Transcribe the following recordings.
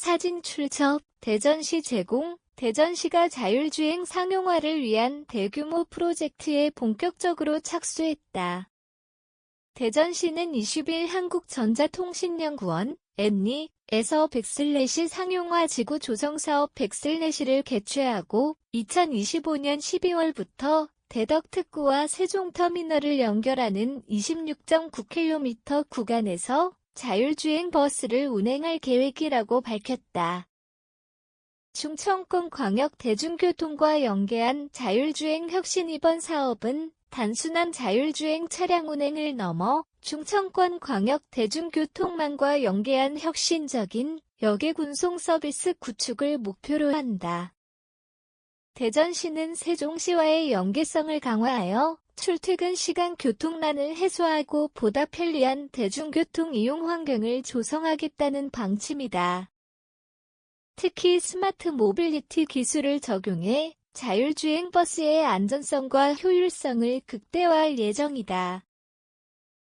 사진 출처, 대전시 제공, 대전시가 자율주행 상용화를 위한 대규모 프로젝트에 본격적으로 착수했다. 대전시는 20일 한국전자통신연구원, 엠니에서 백슬래시 상용화 지구 조성사업 백슬래시를 개최하고 2025년 12월부터 대덕특구와 세종터미널을 연결하는 26.9km 구간에서 자율주행 버스를 운행할 계획이라고 밝혔다. 충청권 광역 대중교통과 연계한 자율주행 혁신 이번 사업은 단순한 자율주행 차량 운행을 넘어 충청권 광역 대중교통망과 연계한 혁신적인 역외군송 서비스 구축을 목표로 한다. 대전시는 세종시와의 연계성을 강화하여 출퇴근 시간 교통난을 해소하고 보다 편리한 대중교통 이용 환경을 조성하겠다는 방침이다. 특히 스마트 모빌리티 기술을 적용해 자율주행 버스의 안전성과 효율성을 극대화할 예정이다.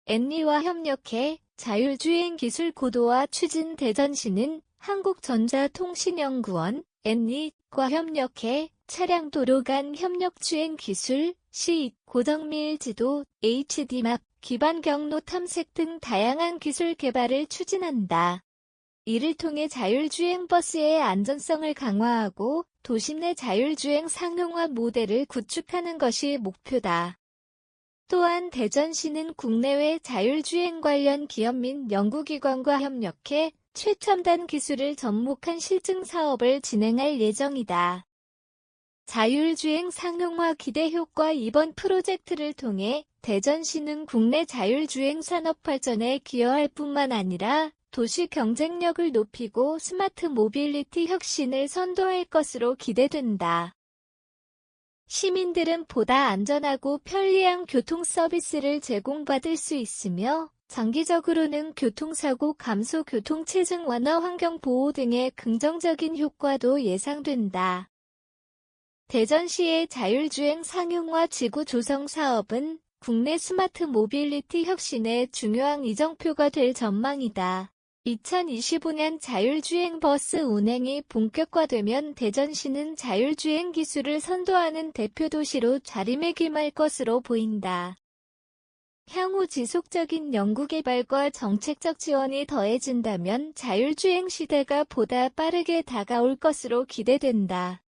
앤리와 협력해 자율주행 기술 고도화 추진 대전시는 한국전자통신연구원 앤리과 협력해 차량 도로 간 협력 주행 기술, 시, 고정밀 지도, HD맵, 기반 경로 탐색 등 다양한 기술 개발을 추진한다. 이를 통해 자율주행 버스의 안전성을 강화하고 도심 내 자율주행 상용화 모델을 구축하는 것이 목표다. 또한 대전시는 국내외 자율주행 관련 기업 및 연구기관과 협력해 최첨단 기술을 접목한 실증 사업을 진행할 예정이다. 자율주행 상용화 기대 효과 이번 프로젝트를 통해 대전시는 국내 자율주행 산업 발전에 기여할 뿐만 아니라 도시 경쟁력을 높이고 스마트 모빌리티 혁신을 선도할 것으로 기대된다. 시민들은 보다 안전하고 편리한 교통 서비스를 제공받을 수 있으며 장기적으로는 교통사고 감소 교통체증 완화 환경 보호 등의 긍정적인 효과도 예상된다. 대전시의 자율주행 상용화 지구 조성 사업은 국내 스마트 모빌리티 혁신의 중요한 이정표가 될 전망이다. 2025년 자율주행 버스 운행이 본격화되면 대전시는 자율주행 기술을 선도하는 대표 도시로 자리매김할 것으로 보인다. 향후 지속적인 연구개발과 정책적 지원이 더해진다면 자율주행 시대가 보다 빠르게 다가올 것으로 기대된다.